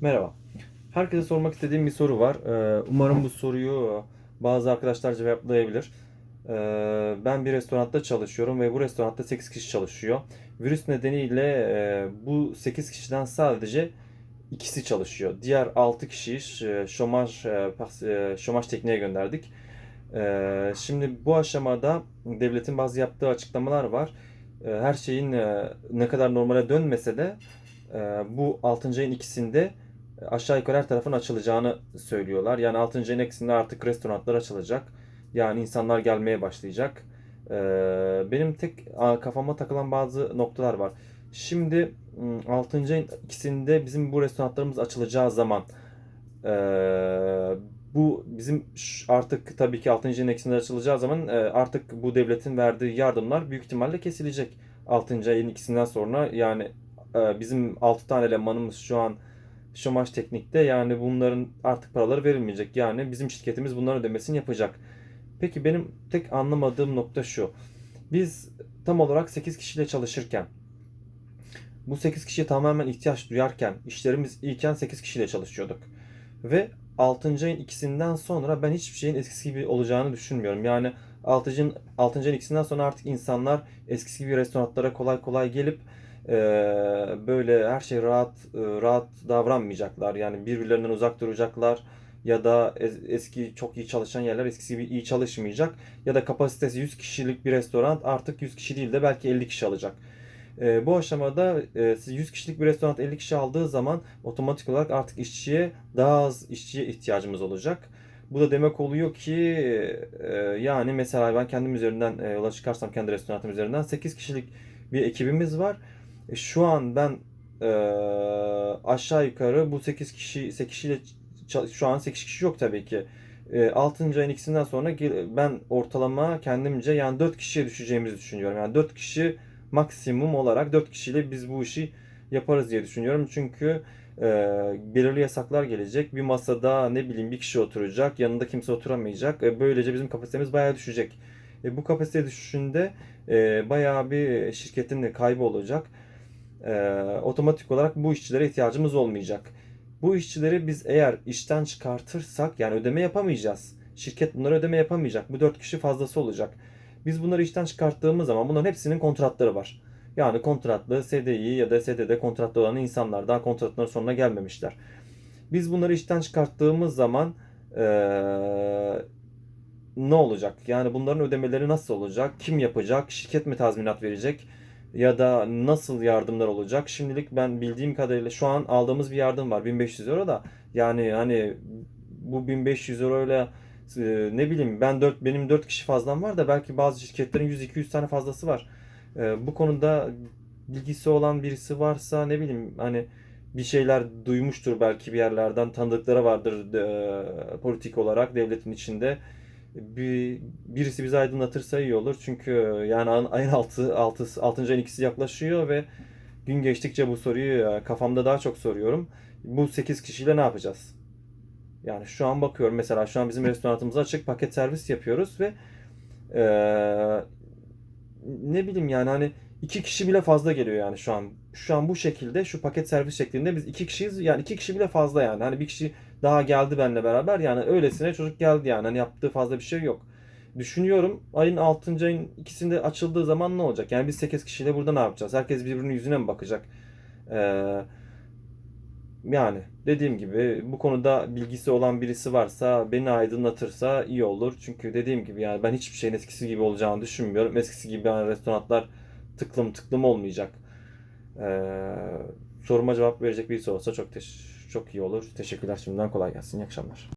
Merhaba. Herkese sormak istediğim bir soru var. Ee, Umarım bu soruyu bazı arkadaşlar cevaplayabilir. Ee, Ben bir restoranda çalışıyorum ve bu restoranda 8 kişi çalışıyor. Virüs nedeniyle e, bu 8 kişiden sadece ikisi çalışıyor. Diğer 6 kişiyi e, şomaj, e, şomaj tekniğe gönderdik. Ee, Şimdi bu aşamada devletin bazı yaptığı açıklamalar var. Her şeyin ne kadar normale dönmese de bu 6. ayın ikisinde aşağı yukarı her tarafın açılacağını söylüyorlar. Yani 6. ayın ikisinde artık restoranlar açılacak. Yani insanlar gelmeye başlayacak. Ee, benim tek kafama takılan bazı noktalar var. Şimdi m, 6. ayın ikisinde bizim bu restoranlarımız açılacağı zaman e, bu bizim artık tabii ki 6. ayın ikisinde açılacağı zaman e, artık bu devletin verdiği yardımlar büyük ihtimalle kesilecek. 6. ayın ikisinden sonra yani e, bizim 6 tane elemanımız şu an şomaj teknikte yani bunların artık paraları verilmeyecek. Yani bizim şirketimiz bunların ödemesini yapacak. Peki benim tek anlamadığım nokta şu. Biz tam olarak 8 kişiyle çalışırken bu 8 kişiye tamamen ihtiyaç duyarken işlerimiz iyiken 8 kişiyle çalışıyorduk. Ve 6. ayın ikisinden sonra ben hiçbir şeyin eskisi gibi olacağını düşünmüyorum. Yani 6. ayın, 6. ayın ikisinden sonra artık insanlar eskisi gibi restoranlara kolay kolay gelip e, böyle her şey rahat e, rahat davranmayacaklar. Yani birbirlerinden uzak duracaklar ya da es- eski çok iyi çalışan yerler eskisi gibi iyi çalışmayacak ya da kapasitesi 100 kişilik bir restoran artık 100 kişi değil de belki 50 kişi alacak. E, bu aşamada e, siz 100 kişilik bir restoran 50 kişi aldığı zaman otomatik olarak artık işçiye daha az işçiye ihtiyacımız olacak. Bu da demek oluyor ki yani mesela ben kendim üzerinden yola çıkarsam kendi restoranım üzerinden 8 kişilik bir ekibimiz var. E, şu an ben e, aşağı yukarı bu 8 kişi 8 kişiyle şu an 8 kişi yok tabii ki. E, 6. ayın ikisinden sonra ben ortalama kendimce yani 4 kişiye düşeceğimizi düşünüyorum. Yani 4 kişi maksimum olarak 4 kişiyle biz bu işi yaparız diye düşünüyorum. Çünkü e, belirli yasaklar gelecek. Bir masada ne bileyim bir kişi oturacak. Yanında kimse oturamayacak. E, böylece bizim kapasitemiz bayağı düşecek. E, bu kapasite düşüşünde e, bayağı bir şirketin de kaybı olacak. E, otomatik olarak bu işçilere ihtiyacımız olmayacak. Bu işçileri biz eğer işten çıkartırsak yani ödeme yapamayacağız. Şirket bunlara ödeme yapamayacak. Bu 4 kişi fazlası olacak. Biz bunları işten çıkarttığımız zaman bunların hepsinin kontratları var. Yani kontratlı, SDI ya da SDD kontratlı olan insanlar daha kontratların sonuna gelmemişler. Biz bunları işten çıkarttığımız zaman eee, ne olacak? Yani bunların ödemeleri nasıl olacak? Kim yapacak? Şirket mi tazminat verecek? Ya da nasıl yardımlar olacak? Şimdilik ben bildiğim kadarıyla şu an aldığımız bir yardım var. 1500 euro da yani hani bu 1500 euroyla e, ne bileyim ben 4 benim 4 kişi fazlam var da belki bazı şirketlerin 100-200 tane fazlası var. E, bu konuda bilgisi olan birisi varsa ne bileyim hani bir şeyler duymuştur belki bir yerlerden tanıdıkları vardır e, politik olarak devletin içinde. Bir, birisi bizi aydınlatırsa iyi olur. Çünkü yani an- ayın 6, 6, 6. ayın ikisi yaklaşıyor ve gün geçtikçe bu soruyu e, kafamda daha çok soruyorum. Bu 8 kişiyle ne yapacağız? Yani şu an bakıyorum mesela şu an bizim restoranımız açık paket servis yapıyoruz ve eee, ne bileyim yani hani iki kişi bile fazla geliyor yani şu an. Şu an bu şekilde şu paket servis şeklinde biz iki kişiyiz yani iki kişi bile fazla yani. Hani bir kişi daha geldi benimle beraber yani öylesine çocuk geldi yani hani yaptığı fazla bir şey yok. Düşünüyorum ayın 6. ayın ikisinde açıldığı zaman ne olacak? Yani biz 8 kişiyle burada ne yapacağız? Herkes birbirinin yüzüne mi bakacak? Eee yani dediğim gibi bu konuda bilgisi olan birisi varsa beni aydınlatırsa iyi olur. Çünkü dediğim gibi yani ben hiçbir şeyin eskisi gibi olacağını düşünmüyorum. Eskisi gibi yani restoranlar tıklım tıklım olmayacak. Ee, soruma cevap verecek birisi olsa çok çok iyi olur. Teşekkürler şimdiden kolay gelsin. İyi akşamlar.